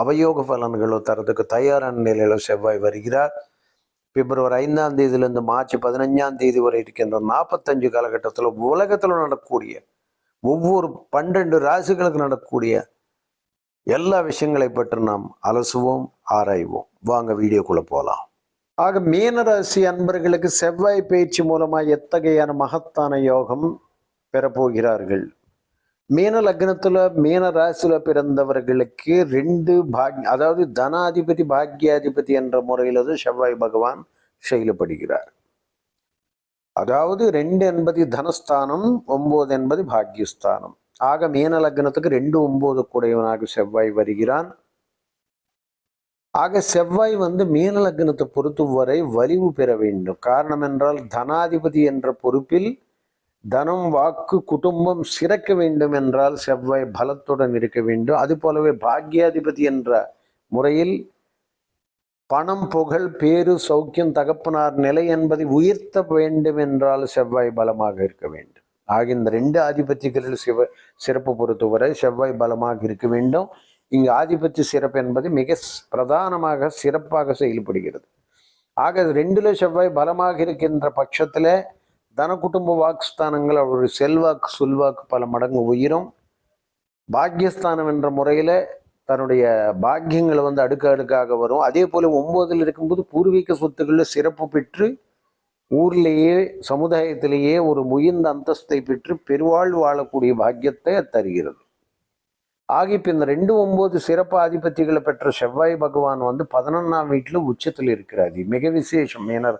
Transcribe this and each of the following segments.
அவயோக பலன்களோ தரதுக்கு தயாரான நிலையில செவ்வாய் வருகிறார். பிப்ரவரி ஐந்தாம் தேதியிலிருந்து மார்ச் பதினஞ்சாம் தேதி வரை இருக்கின்ற நாற்பத்தஞ்சு காலகட்டத்தில் உலகத்தில் நடக்கக்கூடிய ஒவ்வொரு பன்னெண்டு ராசிகளுக்கு நடக்கக்கூடிய எல்லா விஷயங்களை பற்றி நாம் அலசுவோம் ஆராய்வோம். வாங்க வீடியோக்குள்ளே போகலாம் ஆக மீனராசி அன்பர்களுக்கு செவ்வாய் பயிற்சி மூலமாக எத்தகையான மகத்தான யோகம் பெறப்போகிறார்கள்? மீன லக்னத்துல மீன ராசியில பிறந்தவர்களுக்கு ரெண்டு பாக் அதாவது தனாதிபதி பாக்யாதிபதி என்ற முறையில தான் செவ்வாய் பகவான் செயல்படுகிறார். அதாவது ரெண்டு என்பது தனஸ்தானம் ஒன்பது என்பது பாக்யஸ்தானம். ஆக மீன லக்னத்துக்கு ரெண்டு ஒன்பது கூடையவனாக செவ்வாய் வருகிறான். ஆக செவ்வாய் வந்து மீன லக்னத்தை பொறுத்தவரை வலிவு பெற வேண்டும். காரணம் என்றால் தனாதிபதி என்ற பொறுப்பில் தனம் வாக்கு குடும்பம் சிறக்க வேண்டும் என்றால் செவ்வாய் பலத்துடன் இருக்க வேண்டும். அது போலவே பாக்யாதிபதி என்ற முறையில் பணம் புகழ் பேரு சௌக்கியம் தகப்பனார் நிலை என்பதை உயர்த்த வேண்டும் என்றால் செவ்வாய் பலமாக இருக்க வேண்டும். ஆக இந்த ரெண்டு ஆதிபத்தியங்களில் சிவ சிறப்பு பொறுத்தவரை செவ்வாய் பலமாக இருக்க வேண்டும். இங்கு ஆதிபத்திய சிறப்பு என்பது மிக பிரதானமாக சிறப்பாக செயல்படுகிறது. ஆக ரெண்டுல செவ்வாய் பலமாக இருக்கின்ற பட்சத்துல தன குடும்ப வாக்குஸ்தானங்கள் அவருடைய செல்வாக்கு சொல்வாக்கு பல மடங்கு உயிரும். பாக்கியஸ்தானம் என்ற முறையில தன்னுடைய பாக்கியங்களை வந்து அடுக்கு அடுக்காக வரும். அதே போல ஒம்போதில் இருக்கும்போது பூர்வீக சொத்துக்களில் சிறப்பு பெற்று ஊர்லேயே சமுதாயத்திலேயே ஒரு முயர்ந்த அந்தஸ்தை பெற்று பெருவாழ் வாழக்கூடிய பாக்கியத்தை தருகிறது. ஆக இப்போ இந்த ரெண்டு ஒன்பது சிறப்பு ஆதிபத்தியங்களை பெற்ற செவ்வாய் பகவான் வந்து பதினொன்னாம் வீட்டில் உச்சத்தில் இருக்கிறார். மிக விசேஷம். ஏன்னா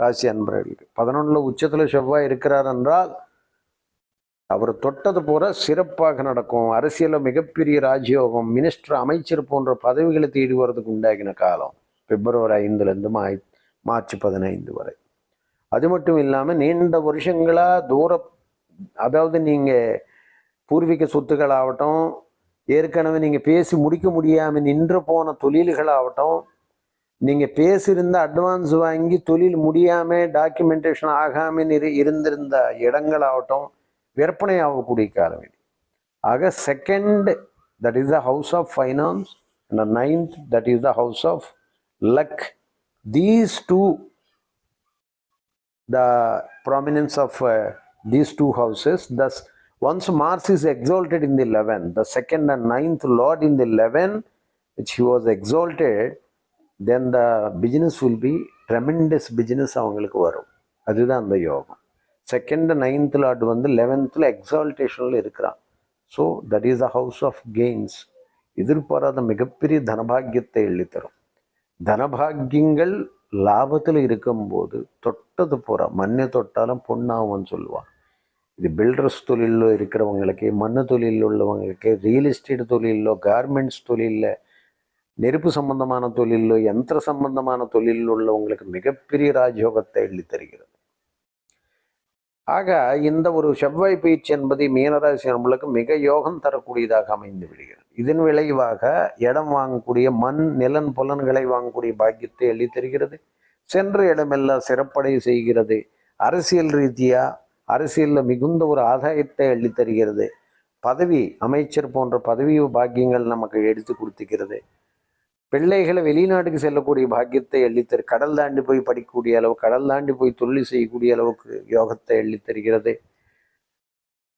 ராசி அன்பர்களுக்கு. பதினொன்னுல உச்சத்தில் செவ்வாய் இருக்கிறார் என்றால் அவர் தொட்டது போல சிறப்பாக நடக்கும். அரசியலில் மிகப்பெரிய ராஜயோகம் மினிஸ்டர் அமைச்சர் போன்ற பதவிகளை தேடி வர்றதுக்கு உண்டாகின காலம் பிப்ரவரி ஐந்துல இருந்து மா மார்ச் பதினைந்து வரை. அது மட்டும் இல்லாமல் நீண்ட வருஷங்களா தூர அதாவது நீங்க பூர்வீக சொத்துக்கள் ஆகட்டும் ஏற்கனவே நீங்கள் பேசி முடிக்க முடியாமல் நின்று போன தொழில்களாகட்டும் நீங்கள் பேசியிருந்த அட்வான்ஸ் வாங்கி தொழில் முடியாமல் டாக்குமெண்டேஷன் ஆகாமல் இரு இருந்திருந்த இடங்களாகட்டும் விற்பனை ஆகக்கூடிய காலம் இது ஆக second that is the house of finance and ninth that is the house of luck these two the prominence of these these two houses. Thus, once Mars is exalted in the 11, the second and ninth Lord in the 11, which he was exalted, then the business will be tremendous business அவங்களுக்கு வரும். அதுதான் அந்த யோகம். Second ninth Lord வந்து லெவன்த்தில் எக்ஸால்டேஷனில் இருக்கிறான். So that is a house of gains எதிர்பாராத மிகப்பெரிய தனபாகியத்தை எழுதித்தரும். தனபாகியங்கள் லாபத்தில் இருக்கும்போது தொட்டது பூரா மண்ணை தொட்டாலும் பொண்ணாகும்னு சொல்லுவான். இது பில்டர்ஸ் தொழிலில் இருக்கிறவங்களுக்கு மண் தொழிலில் உள்ளவங்களுக்கு ரியல் எஸ்டேட் தொழிலோ கார்மெண்ட்ஸ் தொழிலில் நெருப்பு சம்பந்தமான தொழிலோ யந்திர சம்பந்தமான தொழிலில் உள்ளவங்களுக்கு மிகப்பெரிய ராஜயோகத்தை எள்ளி தருகிறது. ஆக இந்த ஒரு செவ்வாய் பயிற்சி என்பது மீனராசி நம்மளுக்கு மிக யோகம் தரக்கூடியதாக அமைந்து விடுகிறது. இதன் விளைவாக இடம் வாங்கக்கூடிய மண் நிலன் புலன்களை வாங்கக்கூடிய பாக்கியத்தை எழுதி தருகிறது. சென்ற இடமெல்லாம் சிறப்படை செய்கிறது. அரசியல் ரீதியா அரசியலில் மிகுந்த ஒரு ஆதாயத்தை அள்ளி தருகிறது. பதவி அமைச்சர் போன்ற பதவி பாக்கியங்கள் நமக்கு எடுத்து கொடுத்துக்கிறது. பிள்ளைகளை வெளிநாட்டுக்கு செல்லக்கூடிய பாக்கியத்தை அள்ளித்தரு கடல் தாண்டி போய் படிக்கக்கூடிய அளவு கடல் தாண்டி போய் தொழில் செய்யக்கூடிய அளவுக்கு யோகத்தை எள்ளித்தருகிறது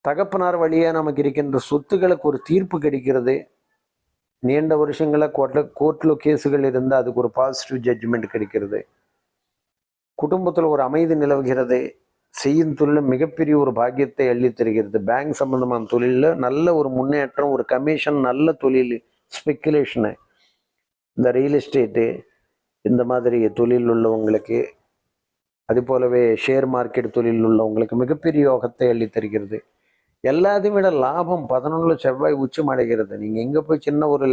தகப்பனார் வழியா நமக்கு இருக்கின்ற சொத்துக்களுக்கு ஒரு தீர்ப்பு கிடைக்கிறது. நீண்ட வருஷங்கள கோர்ட்ல கோர்ட்டில் கேஸுகள் இருந்தால் அதுக்கு ஒரு பாசிட்டிவ் ஜட்ஜ்மெண்ட் கிடைக்கிறது. குடும்பத்தில் ஒரு அமைதி நிலவுகிறது. செய்யும் தொழில் மிகப்பெரிய ஒரு பாக்கியத்தை அள்ளித் தருகிறது பேங்க் சம்பந்தமான தொழிலில் நல்ல ஒரு முன்னேற்றம் ஒரு கமிஷன் நல்ல தொழில் ஸ்பெக்குலேஷனு இந்த ரியல் எஸ்டேட்டு இந்த மாதிரி தொழில் உள்ளவங்களுக்கு அது போலவே ஷேர் மார்க்கெட் தொழில் உள்ளவங்களுக்கு மிகப்பெரிய யோகத்தை அள்ளித்தருகிறது எல்லாத்தையும் விட லாபம் பதினொன்று செவ்வாய் உச்சம் அடைகிறது. நீங்கள் எங்கே போய் சின்ன ஒரு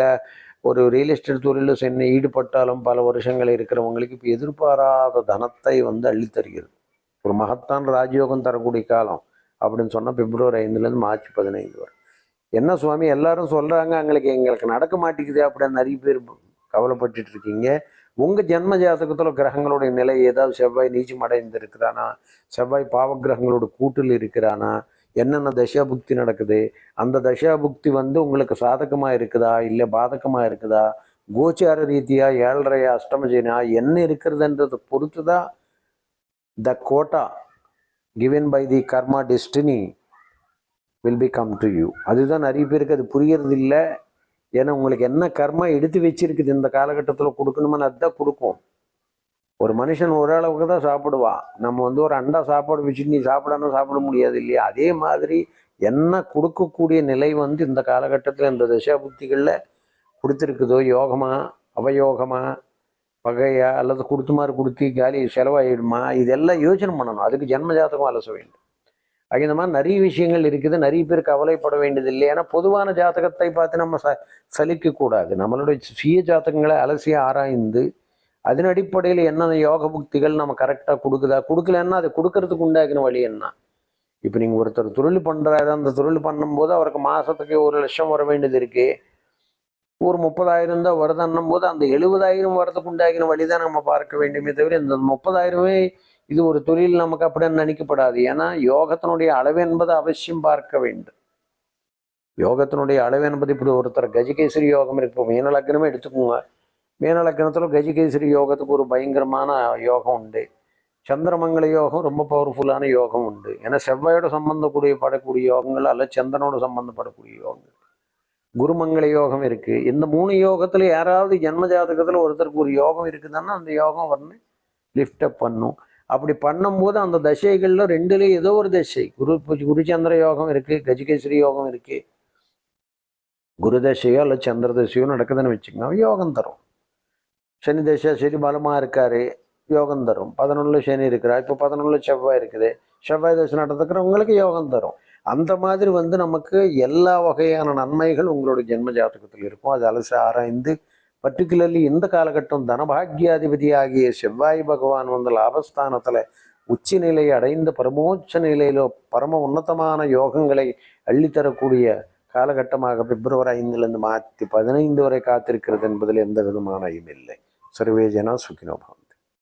ஒரு ரியல் எஸ்டேட் தொழிலில் சென்று ஈடுபட்டாலும் பல வருஷங்கள் இருக்கிறவங்களுக்கு இப்போ எதிர்பாராத தனத்தை வந்து அள்ளி தருகிறது. ஒரு மகத்தான் ராஜயோகம் தரக்கூடிய காலம் அப்படின்னு சொன்னால் பிப்ரவரி ஐந்துலேருந்து மார்ச் பதினைந்து வரை. என்ன சுவாமி எல்லாரும் சொல்கிறாங்க எங்களுக்கு எங்களுக்கு நடக்க மாட்டேங்குது அப்படின்னு நிறைய பேர் கவலைப்பட்டுட்டு இருக்கீங்க உங்கள் ஜென்ம ஜாதகத்தில் கிரகங்களுடைய நிலை ஏதாவது செவ்வாய் நீச்சம் அடைந்து இருக்கிறானா செவ்வாய் பாவகிரகங்களோட கூட்டில் இருக்கிறானா? என்னென்ன தசாபுக்தி நடக்குது? அந்த தசாபுக்தி வந்து உங்களுக்கு சாதகமாக இருக்குதா? இல்லை பாதகமாக இருக்குதா? கோச்சார ரீதியாக ஏழரையா அஷ்டமஜனா என்ன இருக்கிறதுன்றதை பொறுத்து தான் the quota given by the karma destiny will be come to you அதுதான் நிறைய பேருக்கு அது புரியறது இல்லை ஏன்னா உங்களுக்கு என்ன கர்மா எடுத்து வச்சிருக்குது இந்த காலகட்டத்தில் கொடுக்கணுமான்னு அதுதான் கொடுக்கும் ஒரு மனுஷன் ஒரு அளவுக்கு தான் சாப்பிடுவான் நம்ம வந்து ஒரு அண்டா சாப்பாடு வச்சுட்டு நீ சாப்பிடாம சாப்பிட முடியாது இல்லையா? அதே மாதிரி என்ன கொடுக்கக்கூடிய நிலை வந்து இந்த காலகட்டத்தில் இந்த தசா புத்திகளில் கொடுத்துருக்குதோ? யோகமா? அவயோகமா? பகையா? அல்லது கொடுத்து மாதிரி கொடுத்து காலி செலவாயிடுமா? இதெல்லாம் யோசனை பண்ணணும். அதுக்கு ஜென்ம ஜாதகம் அலச வேண்டும். அது இந்த மாதிரி நிறைய விஷயங்கள் இருக்குது. நிறைய பேர் கவலைப்பட வேண்டியது இல்லை. ஏன்னா பொதுவான ஜாதகத்தை பார்த்து நம்ம ச சலிக்கக்கூடாது. நம்மளுடைய சுய ஜாதகங்களை அலசி ஆராய்ந்து அதன் அடிப்படையில் என்னென்ன யோக புக்திகள் நம்ம கரெக்டாக கொடுக்குதா? கொடுக்கலன்னா அதை கொடுக்கறதுக்கு உண்டாக்கின வழி என்ன? இப்போ நீங்கள் ஒருத்தர் தொழில் பண்ணுறாரு அந்த தொழில் பண்ணும்போது அவருக்கு மாதத்துக்கு ஒரு லட்சம் வர வேண்டியது இருக்கு. ஒரு முப்பதாயிரம் தான் வருதுன்னும் போது அந்த எழுபதாயிரம் வரதுக்கு உண்டாகின வழி தான் நம்ம பார்க்க வேண்டுமே தவிர இந்த முப்பதாயிரமே இது ஒரு தொழில் நமக்கு அப்படின்னு நினைக்கப்படாது. ஏன்னா யோகத்தினுடைய அளவு என்பது அவசியம் பார்க்க வேண்டும். யோகத்தினுடைய அளவு என்பது இப்படி ஒருத்தர் கஜகேசரி யோகம் இருக்கு மீனலக்கணமே எடுத்துக்கோங்க. மீனலக்கணத்தில் கஜகேசரி யோகத்துக்கு ஒரு பயங்கரமான யோகம் உண்டு. சந்திரமங்கல யோகம் ரொம்ப பவர்ஃபுல்லான யோகம் உண்டு. ஏன்னா செவ்வாயோட சம்பந்தக்கூடிய படக்கூடிய யோகங்கள் அல்ல சந்திரனோட சம்பந்தப்படக்கூடிய யோகங்கள். குருமங்கள யோகம் இருக்கு. இந்த மூணு யோகத்துல யாராவது ஜென்ம ஜாதகத்துல ஒருத்தருக்கு ஒரு யோகம் இருக்குதுன்னா அந்த யோகம் வரணும் லிஃப்ட் அப் பண்ணும். அப்படி பண்ணும்போது அந்த தசைகளில் ரெண்டுலேயும் ஏதோ ஒரு தசை. குரு குருச்சந்திர யோகம் இருக்கு கஜிகேஸ்வரி யோகம் இருக்கு. குரு தசையோ அல்ல சந்திர தசையோ நடக்குதுன்னு வச்சுக்கோங்க யோகம் தரும். சனி தசை சரி பலமா இருக்காரு யோகம் தரும். பதினொன்றுல சனி இருக்கிறா இப்போ பதினொன்றுல செவ்வாய் இருக்குது. செவ்வாய் தசை நடந்துக்கிறவங்களுக்கு யோகம் தரும். அந்த மாதிரி வந்து நமக்கு எல்லா வகையான நன்மைகள் உங்களோட ஜென்ம ஜாதகத்தில் இருக்கும். அது அலசி ஆராய்ந்து பர்டிகுலர்லி இந்த காலகட்டம் தனபாகியாதிபதி ஆகிய செவ்வாய் பகவான் வந்து லாபஸ்தானத்தில் உச்சி நிலை அடைந்த பரமோச்ச நிலையிலோ பரம உன்னதமான யோகங்களை அள்ளித்தரக்கூடிய காலகட்டமாக பிப்ரவரி ஐந்துலேருந்து மாற்றி பதினைந்து வரை காத்திருக்கிறது என்பதில் எந்த விதமான இல்லை. சர்வே ஜனா சுகினோபம்